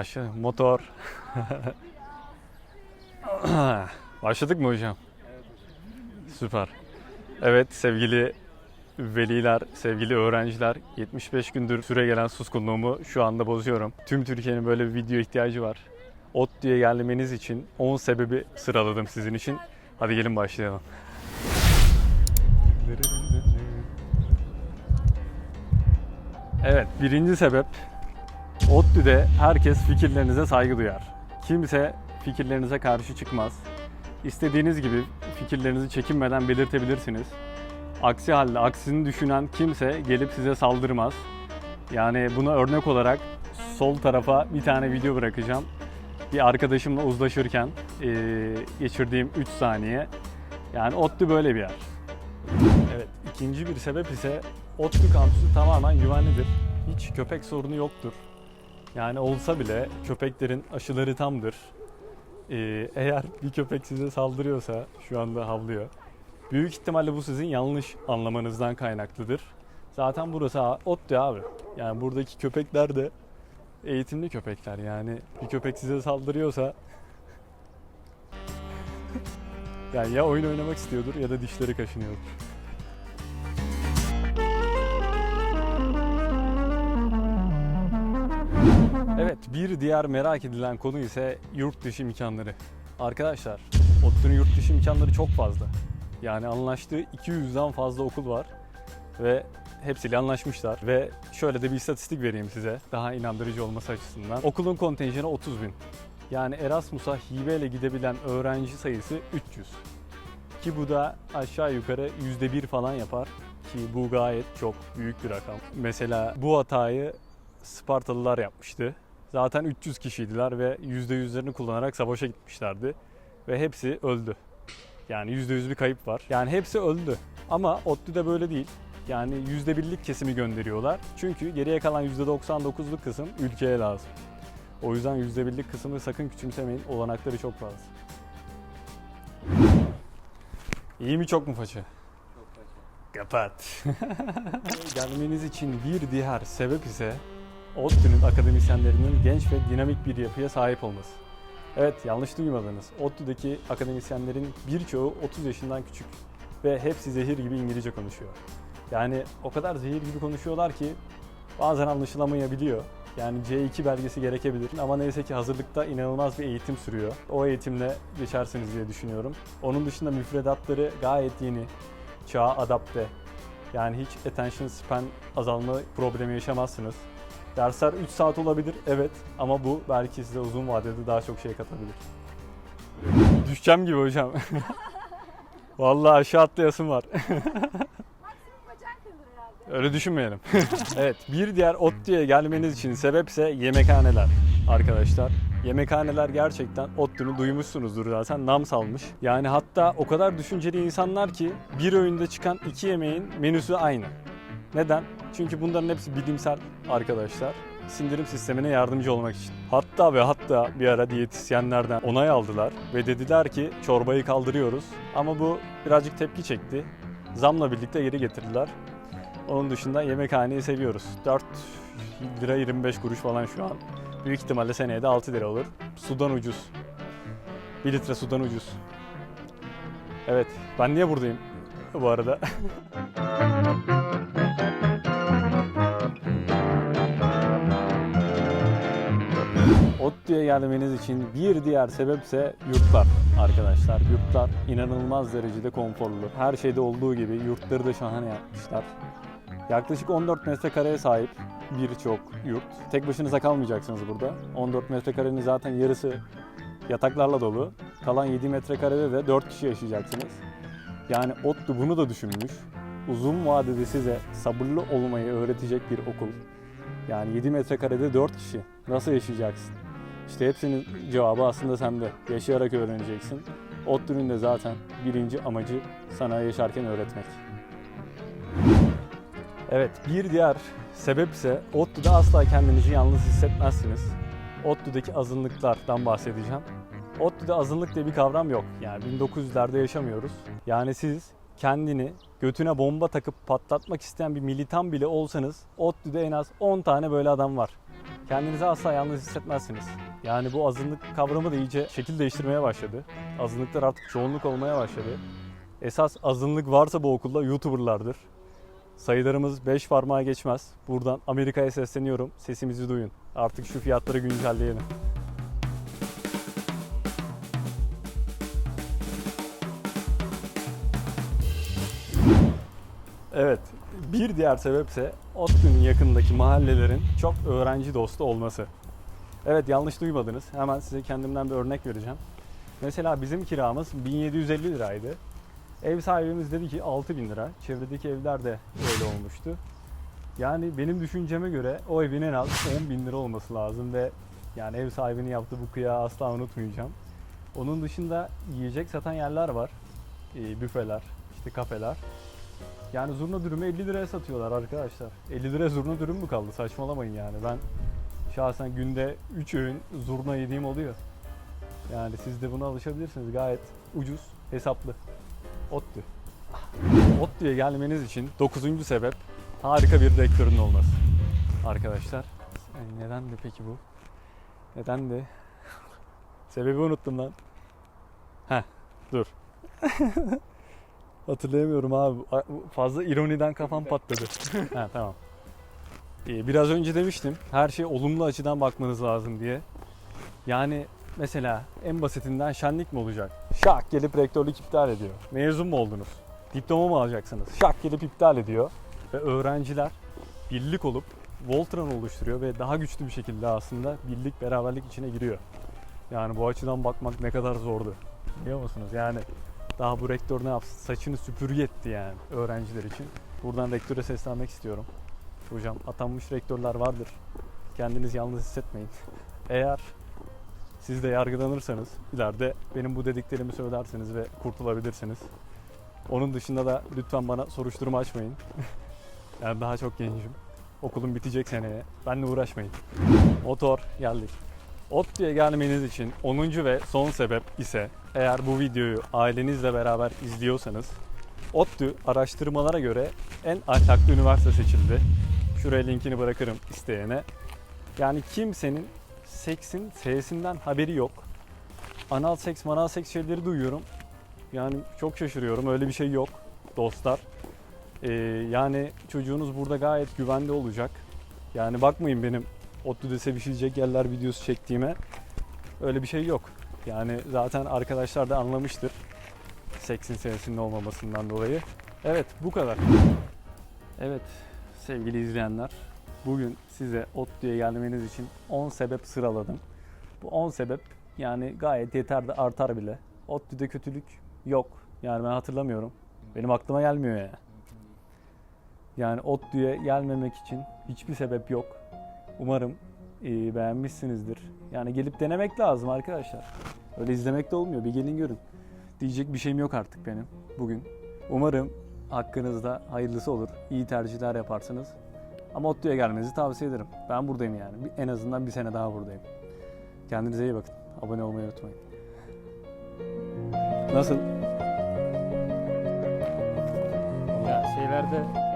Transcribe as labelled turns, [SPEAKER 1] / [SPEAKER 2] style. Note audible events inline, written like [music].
[SPEAKER 1] Başla, motor. [laughs] Başladık mı hocam? Süper. Evet sevgili veliler, sevgili öğrenciler 75 gündür süre gelen suskunluğumu şu anda bozuyorum. Tüm Türkiye'nin böyle bir video ihtiyacı var. Ot diye gelmeniz için 10 sebebi sıraladım sizin için. Hadi gelin başlayalım. Evet, birinci sebep ODTÜ'de herkes fikirlerinize saygı duyar. Kimse fikirlerinize karşı çıkmaz. İstediğiniz gibi fikirlerinizi çekinmeden belirtebilirsiniz. Aksi halde aksini düşünen kimse gelip size saldırmaz. Yani buna örnek olarak sol tarafa bir tane video bırakacağım. Bir arkadaşımla uzlaşırken eee, geçirdiğim 3 saniye. Yani ODTÜ böyle bir yer. Evet, ikinci bir sebep ise ODTÜ kampüsü tamamen güvenlidir. Hiç köpek sorunu yoktur. Yani olsa bile köpeklerin aşıları tamdır. Ee, eğer bir köpek size saldırıyorsa, şu anda havlıyor. Büyük ihtimalle bu sizin yanlış anlamanızdan kaynaklıdır. Zaten burası a- ODTÜ abi. Yani buradaki köpekler de eğitimli köpekler. Yani bir köpek size saldırıyorsa [laughs] yani ya oyun oynamak istiyordur ya da dişleri kaşınıyordur. Evet, bir diğer merak edilen konu ise yurt dışı imkanları. Arkadaşlar, ODTÜ'nün yurt dışı imkanları çok fazla. Yani anlaştığı 200'den fazla okul var ve hepsiyle anlaşmışlar. Ve şöyle de bir istatistik vereyim size daha inandırıcı olması açısından. Okulun kontenjanı 30 bin. Yani Erasmus'a hibeyle gidebilen öğrenci sayısı 300. Ki bu da aşağı yukarı %1 falan yapar. Ki bu gayet çok büyük bir rakam. Mesela bu hatayı Spartalılar yapmıştı. Zaten 300 kişiydiler ve %100'lerini kullanarak savaşa gitmişlerdi. Ve hepsi öldü. Yani %100 bir kayıp var. Yani hepsi öldü. Ama ODTÜ'de böyle değil. Yani %1'lik kesimi gönderiyorlar. Çünkü geriye kalan %99'luk kısım ülkeye lazım. O yüzden %1'lik kısmı sakın küçümsemeyin. Olanakları çok fazla. İyi mi çok mu faça? Kapat. [laughs] Gelmeniz için bir diğer sebep ise ODTÜ'nün akademisyenlerinin genç ve dinamik bir yapıya sahip olması. Evet yanlış duymadınız. ODTÜ'deki akademisyenlerin birçoğu 30 yaşından küçük ve hepsi zehir gibi İngilizce konuşuyor. Yani o kadar zehir gibi konuşuyorlar ki bazen anlaşılamayabiliyor. Yani C2 belgesi gerekebilir ama neyse ki hazırlıkta inanılmaz bir eğitim sürüyor. O eğitimle geçersiniz diye düşünüyorum. Onun dışında müfredatları gayet yeni, çağa adapte. Yani hiç attention span azalma problemi yaşamazsınız. Dersler 3 saat olabilir evet ama bu belki size uzun vadede daha çok şey katabilir. Düşeceğim gibi hocam. [laughs] Vallahi aşağı atlayasım var. [laughs] Öyle düşünmeyelim. [laughs] evet, bir diğer ODTÜ'ye gelmeniz için sebep ise yemekhaneler arkadaşlar. Yemekhaneler gerçekten ODTÜ'nü duymuşsunuzdur zaten nam salmış. Yani hatta o kadar düşünceli insanlar ki bir öğünde çıkan iki yemeğin menüsü aynı. Neden? Çünkü bunların hepsi bilimsel arkadaşlar. Sindirim sistemine yardımcı olmak için. Hatta ve hatta bir ara diyetisyenlerden onay aldılar ve dediler ki çorbayı kaldırıyoruz. Ama bu birazcık tepki çekti. Zamla birlikte geri getirdiler. Onun dışında yemekhaneyi seviyoruz. 4 lira 25 kuruş falan şu an. Büyük ihtimalle seneye de 6 lira olur. Sudan ucuz. 1 litre sudan ucuz. Evet, ben niye buradayım bu arada? [laughs] ODTÜ'ye gelmeniz için bir diğer sebep ise yurtlar arkadaşlar. Yurtlar inanılmaz derecede konforlu. Her şeyde olduğu gibi yurtları da şahane yapmışlar. Yaklaşık 14 metrekareye sahip birçok yurt. Tek başınıza kalmayacaksınız burada. 14 metrekarenin zaten yarısı yataklarla dolu. Kalan 7 metrekarede de 4 kişi yaşayacaksınız. Yani ODTÜ bunu da düşünmüş. Uzun vadede size sabırlı olmayı öğretecek bir okul. Yani 7 metrekarede 4 kişi. Nasıl yaşayacaksın? İşte hepsinin cevabı aslında sende. Yaşayarak öğreneceksin. ODTÜ'nün de zaten birinci amacı sana yaşarken öğretmek. Evet, bir diğer sebep ise ODTÜ'de asla kendinizi yalnız hissetmezsiniz. ODTÜ'deki azınlıklardan bahsedeceğim. ODTÜ'de azınlık diye bir kavram yok. Yani 1900'lerde yaşamıyoruz. Yani siz kendini götüne bomba takıp patlatmak isteyen bir militan bile olsanız ODTÜ'de en az 10 tane böyle adam var. Kendinizi asla yalnız hissetmezsiniz. Yani bu azınlık kavramı da iyice şekil değiştirmeye başladı. Azınlıklar artık çoğunluk olmaya başladı. Esas azınlık varsa bu okulda YouTuber'lardır. Sayılarımız 5 parmağa geçmez. Buradan Amerika'ya sesleniyorum. Sesimizi duyun. Artık şu fiyatları güncelleyelim. Evet, bir diğer sebepse ODTÜ'nün yakınındaki mahallelerin çok öğrenci dostu olması. Evet yanlış duymadınız. Hemen size kendimden bir örnek vereceğim. Mesela bizim kiramız 1750 liraydı. Ev sahibimiz dedi ki 6000 lira. Çevredeki evler de öyle olmuştu. Yani benim düşünceme göre o evin en az 10 bin lira olması lazım ve yani ev sahibinin yaptığı bu kıyağı asla unutmayacağım. Onun dışında yiyecek satan yerler var. Ee, büfeler, işte kafeler. Yani zurna dürümü 50 liraya satıyorlar arkadaşlar. 50 liraya zurna dürüm mü kaldı? Saçmalamayın yani. Ben şahsen günde 3 öğün zurna yediğim oluyor. Yani siz de buna alışabilirsiniz. Gayet ucuz, hesaplı. ODTÜ. ODTÜ'ye gelmeniz için 9. sebep harika bir rektörün olması. Arkadaşlar. e, Neden de peki bu? Neden de? [laughs] Sebebi unuttum lan. Heh, dur. [laughs] Hatırlayamıyorum abi. Fazla ironiden kafam patladı. [laughs] ha tamam. Ee, biraz önce demiştim. Her şey olumlu açıdan bakmanız lazım diye. Yani mesela en basitinden şenlik mi olacak? Şak gelip rektörlük iptal ediyor. Mezun mu oldunuz? Diploma mı alacaksınız? Şak gelip iptal ediyor. Ve öğrenciler birlik olup Voltran oluşturuyor ve daha güçlü bir şekilde aslında birlik beraberlik içine giriyor. Yani bu açıdan bakmak ne kadar zordu. Biliyor musunuz? Yani daha bu rektör ne yapsın? Saçını süpürge etti yani öğrenciler için. Buradan rektöre seslenmek istiyorum. Hocam atanmış rektörler vardır. Kendiniz yalnız hissetmeyin. [laughs] Eğer siz de yargılanırsanız ileride benim bu dediklerimi söylerseniz ve kurtulabilirsiniz. Onun dışında da lütfen bana soruşturma açmayın. [laughs] yani daha çok gencim. Okulum bitecek seneye. Benle uğraşmayın. Motor geldik. ODTÜ'ye gelmeniz için 10. ve son sebep ise eğer bu videoyu ailenizle beraber izliyorsanız ODTÜ araştırmalara göre en ahlaklı üniversite seçildi. Şuraya linkini bırakırım isteyene. Yani kimsenin seksin S'sinden haberi yok. Anal seks, manal seks şeyleri duyuyorum. Yani çok şaşırıyorum. Öyle bir şey yok dostlar. Ee, yani çocuğunuz burada gayet güvende olacak. Yani bakmayın benim ODTÜ'de sevişilecek yerler videosu çektiğime. Öyle bir şey yok. Yani zaten arkadaşlar da anlamıştır. Seksin senesinin olmamasından dolayı. Evet bu kadar. Evet sevgili izleyenler. Bugün size ODTÜ'ye gelmeniz için 10 sebep sıraladım. Bu 10 sebep yani gayet yeter de artar bile. ODTÜ'de kötülük yok. Yani ben hatırlamıyorum. Benim aklıma gelmiyor yani. Yani ODTÜ'ye gelmemek için hiçbir sebep yok. Umarım e, beğenmişsinizdir. Yani gelip denemek lazım arkadaşlar. Öyle izlemek de olmuyor. Bir gelin görün. Diyecek bir şeyim yok artık benim bugün. Umarım hakkınızda hayırlısı olur. İyi tercihler yaparsınız. Ama ODTÜ'ye gelmenizi tavsiye ederim. Ben buradayım yani. En azından bir sene daha buradayım. Kendinize iyi bakın. Abone olmayı unutmayın. Nasıl?
[SPEAKER 2] Ya şeylerde